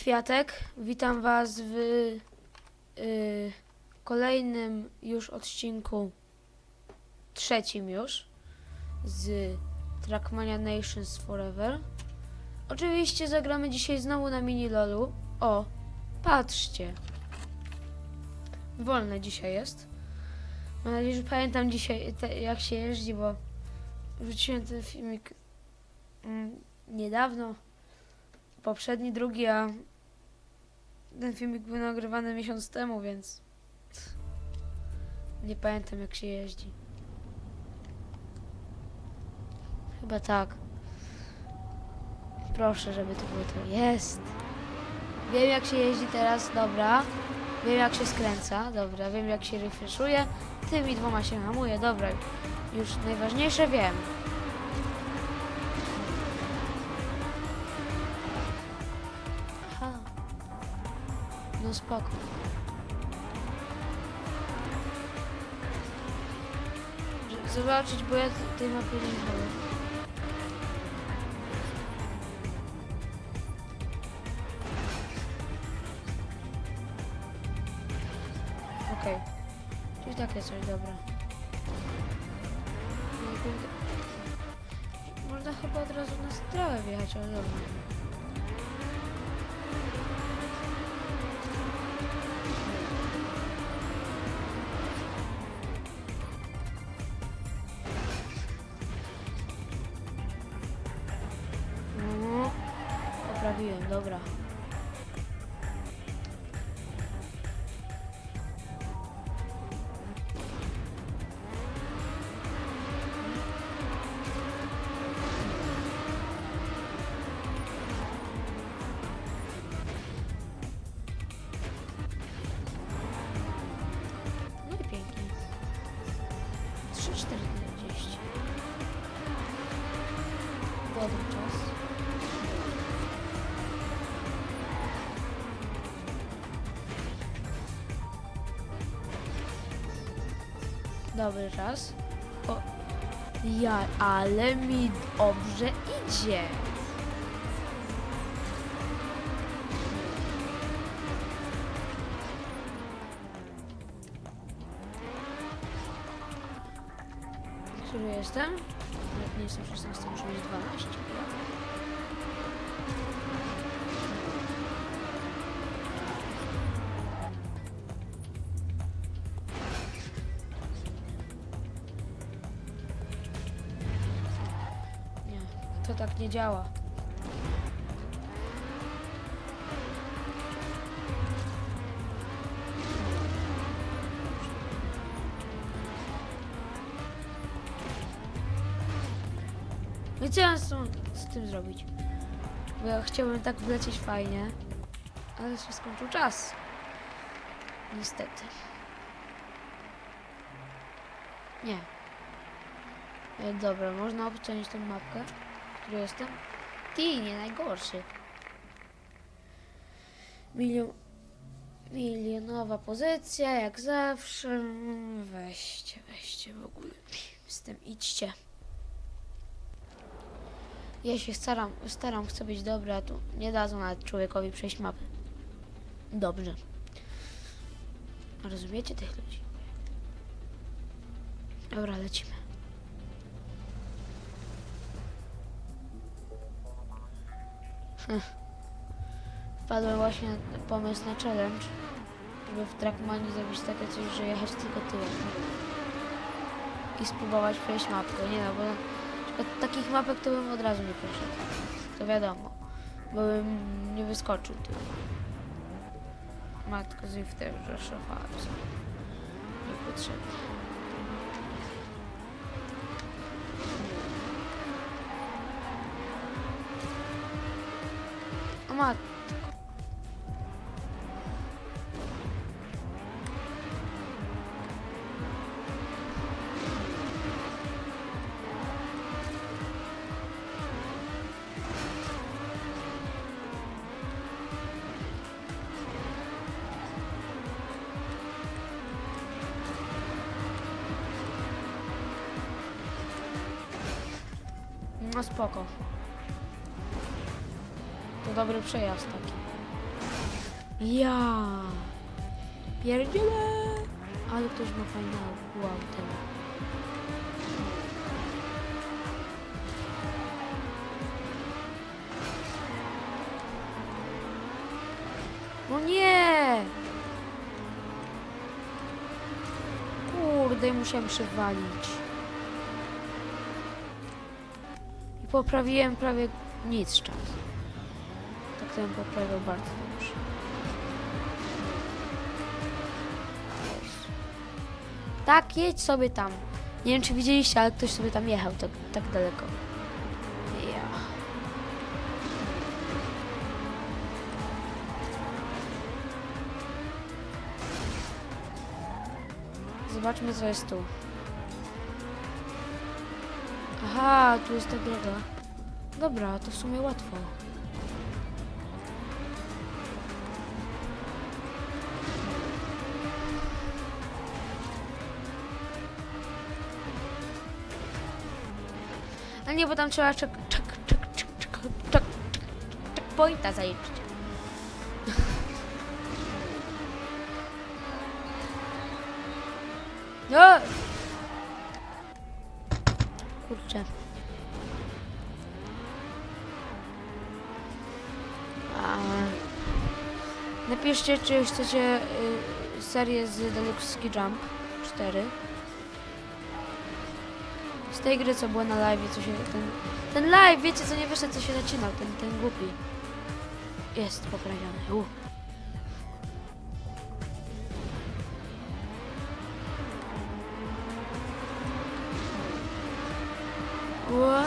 Kwiatek. Witam Was w y, kolejnym już odcinku, trzecim już, z Trackmania Nations Forever. Oczywiście zagramy dzisiaj znowu na mini lolu. O, patrzcie. Wolne dzisiaj jest. Mam nadzieję, że pamiętam dzisiaj te, jak się jeździ, bo wrzuciłem ten filmik mm, niedawno poprzedni, drugi, a ten filmik był nagrywany miesiąc temu, więc nie pamiętam jak się jeździ. Chyba tak. Proszę, żeby to było to. Jest! Wiem jak się jeździ teraz, dobra. Wiem jak się skręca, dobra. Wiem jak się refreshuje. Tymi dwoma się hamuje, dobra. Już najważniejsze wiem. No spoko. Zobaczyć, bo ja tej mapy nie znam. Okej. Czyli takie coś, dobra. Można chyba od razu na strawę wjechać, ale dobra. Dobry czas. O, ja, ale mi dobrze idzie. Który jestem? Nie jestem 16, muszę mieć 12. to tak nie działa. No i co ja z, tym zrobić? Bo ja chciałbym tak wlecieć fajnie, ale się skończył czas. Niestety. Nie. E, dobra, można obczaić tą mapkę, w której jestem. Ty, nie najgorszy. Milion... Milionowa pozycja, jak zawsze. Weźcie, weźcie w ogóle. Z tym idźcie. Ja się staram, staram, chcę być dobry, a tu nie dadzą nawet człowiekowi przejść mapy. Dobrze. Rozumiecie tych ludzi? Dobra, lecimy. Wpadłem właśnie na pomysł na challenge, żeby w Trackmanie zrobić takie coś, że jechać tylko tyłem. I spróbować przejść mapkę. Nie no, bo na przykład takich mapek to bym od razu nie przeszedł. To wiadomo. Bo bym nie wyskoczył tyłem. Matko Zif też zaszafałem sobie. Niepotrzebnie. O mat... Dobry przejazd taki. Ja. Pierdziele. Ale ktoś ma fajne auto. No nie! Kurde, musiałem przewalić. I poprawiłem prawie nic z bym poprawiał bardzo dobrze. Tak, jedź sobie tam. Nie wiem, czy widzieliście, ale ktoś sobie tam jechał tak, tak daleko. Ja. Zobaczmy, co jest tu. Aha, tu jest ta droga. Dobra, to w sumie łatwo. Nie, bo tam trzeba czek, czek, czek, czek, czek, czek, czek. No! Kurczę. Napiszcie, czy chcecie y, serię z Deluxe Ski Jump 4. Tej gry, co była na live, co się... Ten, ten live, wiecie, co nie wyszedł, co się zaczynał, ten, ten głupi. Jest poprawiony. U. Ła.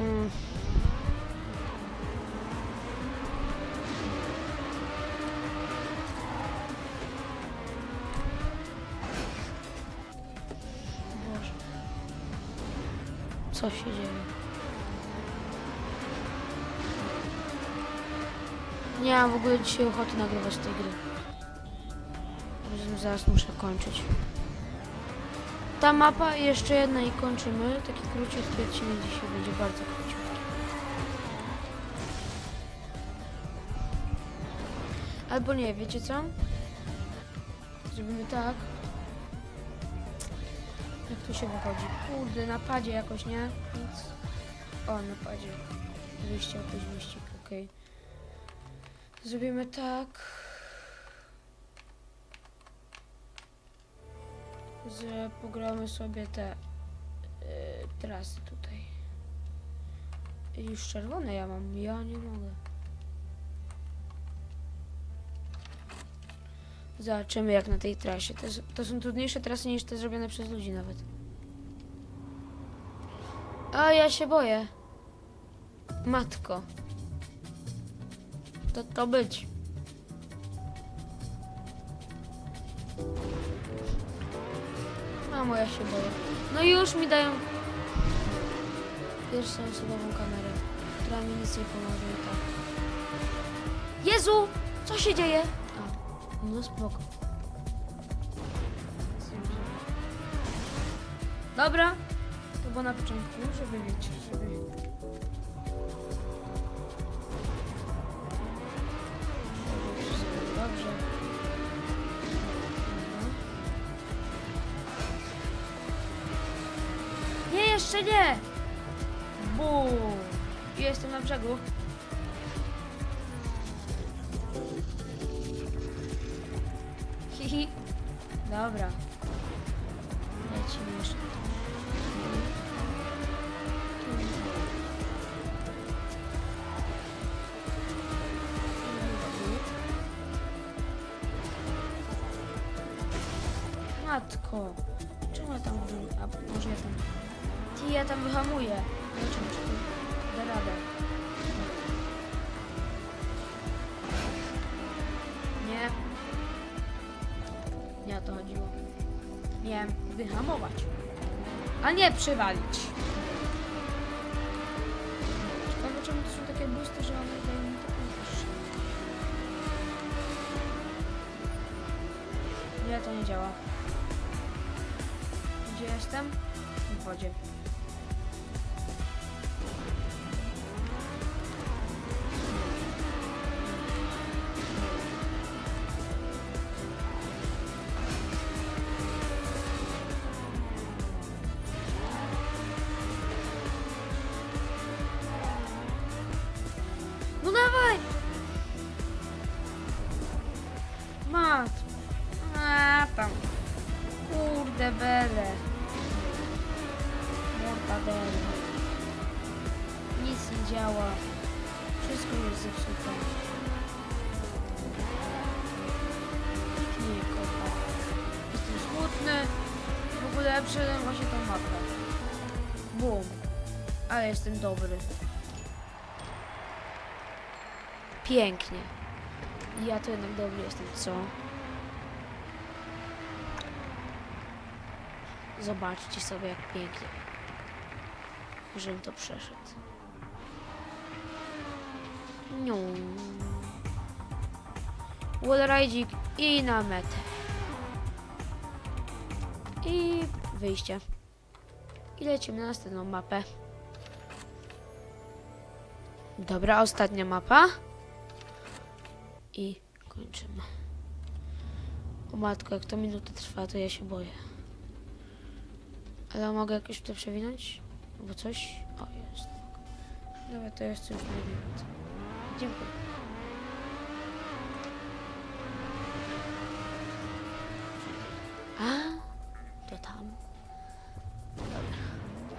Boże. Co się dzieje? Nie mam w ogóle dzisiaj ochoty nagrywać tej gry. Zaraz muszę kończyć. Ta mapa jeszcze jedna i kończymy. Taki króciutki odcinek dzisiaj będzie bardzo króciutki. Albo nie, wiecie co? Zrobimy tak. Jak tu się wychodzi? Kurde, na padzie jakoś, nie? Nic. O, na padzie. Wyjście, jakoś wyścig, okej. Zrobimy tak. Że pogramy sobie te y, trasy tutaj. Już czerwone ja mam, ja nie mogę. Zobaczymy jak na tej trasie. To, to są trudniejsze trasy niż te zrobione przez ludzi nawet. A ja się boję. Matko. To to być. Mamo, ja się boję. No już mi dają pierwszą osobową kamerę, która mi nic nie pomoże i tak. Jezu! Co się dzieje? A, no spoko. Dobra. To było na początku, żeby wiecie, żeby... żeby wszystko było dobrze. Jeszcze nie! Bum! Jestem na brzegu. Hihi. Dobra. Lecimy jeszcze. Matko, czemu ja tam. A może ja tam... Ty, ja tam wyhamuję. Zobaczymy, czy da radę. Nie. o to chodziło. Miałem wyhamować, a nie przywalić. Wszystko jest zepsute. Nie kocha. Jestem smutny. W ogóle właśnie tą mapę. Bum. Ale jestem dobry. Pięknie. Ja to jednak dobry jestem, co? Zobaczcie sobie, jak pięknie. Żebym to przeszedł. Niu. Wallride'ik i na metę. I wyjście. I lecimy na następną mapę. Dobra, ostatnia mapa. I kończymy. O matko, jak to minutę trwa, to ja się boję. Ale mogę jakoś to przewinąć? Albo coś? O, jest. Dobra, to jest już na minut. Dziękuję. A, to tam. Dobra,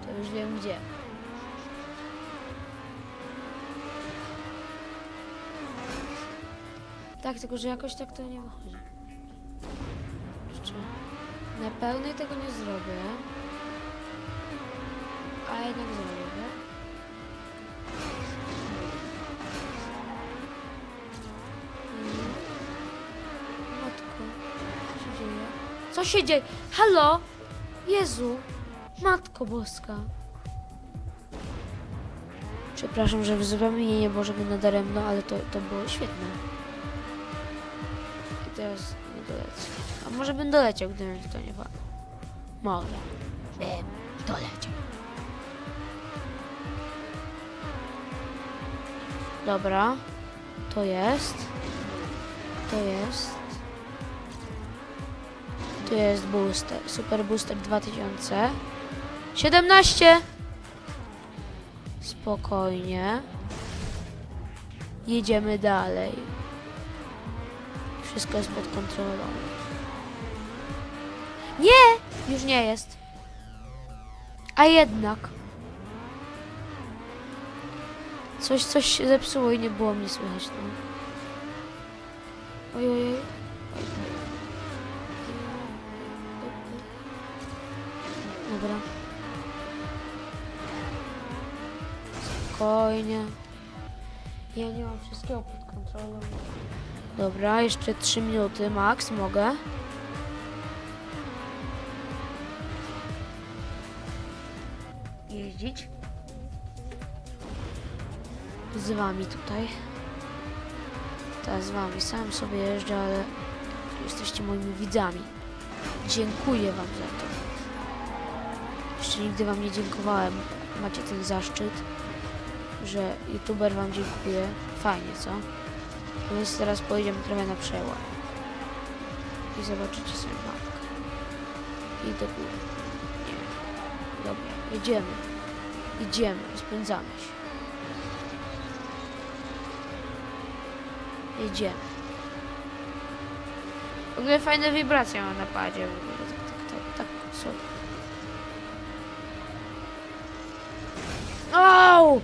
to już wiem gdzie. Tak, tylko że jakoś tak to nie wychodzi. Jeszcze na pełnej tego nie zrobię. A jednak zrobię. Co się dzieje? Halo? Jezu! Matko Boska. Przepraszam, że wzywam imię Bożego nadaremno, ale to, to było świetne. I teraz nie dolecę. A może bym doleciał, gdybym to nie padł. Może. Bym doleciał. Dobra. To jest. To jest. Tu jest booster. Super booster 2000. 17! Spokojnie. Jedziemy dalej. Wszystko jest pod kontrolą. Nie! Już nie jest. A jednak. Coś, coś się zepsuło i nie było mnie słychać. No. Oj, oj, oj. Dobra. Spokojnie. Ja nie mam wszystkiego pod kontrolą. Dobra, jeszcze 3 minuty max mogę. Jeździć. Z wami tutaj. Tak, z wami. Sam sobie jeżdżę, ale jesteście moimi widzami. Dziękuję wam za to. Jeszcze nigdy wam nie dziękowałem. Macie ten zaszczyt, że youtuber wam dziękuję. Fajnie, co? A Więc teraz pojedziemy trochę na przełaj. I zobaczycie sobie mapkę. I do góry. Nie. Dobra, jedziemy. Idziemy, spędzamy się. Jedziemy. W ogóle fajne wibracje mam na padzie. W ogóle tak, tak, tak, tak sobie. Au!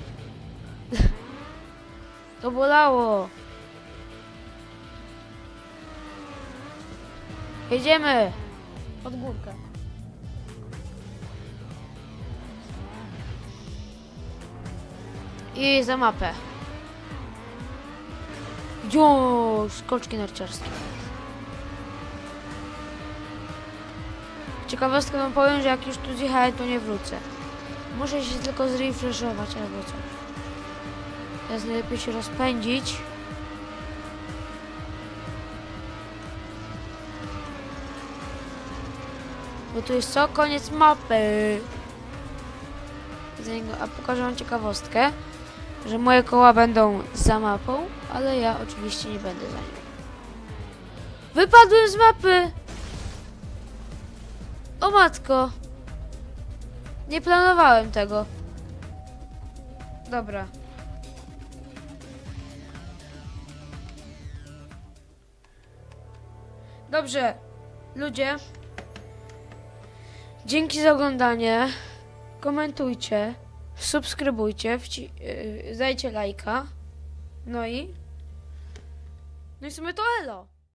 To bolało. Jedziemy. Pod górkę. I za mapę. Jo, skoczki narciarskie. Ciekawostkę wam powiem, że jak już tu zjechałem, to nie wrócę. Muszę się tylko zrefreshować albo coś. Teraz najlepiej się rozpędzić. Bo tu jest co? Koniec mapy. A pokażę wam ciekawostkę, że moje koła będą za mapą, ale ja oczywiście nie będę za nią. Wypadłem z mapy! O matko! Nie planowałem tego. Dobra. Dobrze, ludzie. Dzięki za oglądanie. Komentujcie, subskrybujcie, wci- yy, dajcie lajka. No i. No i w sumie to elo.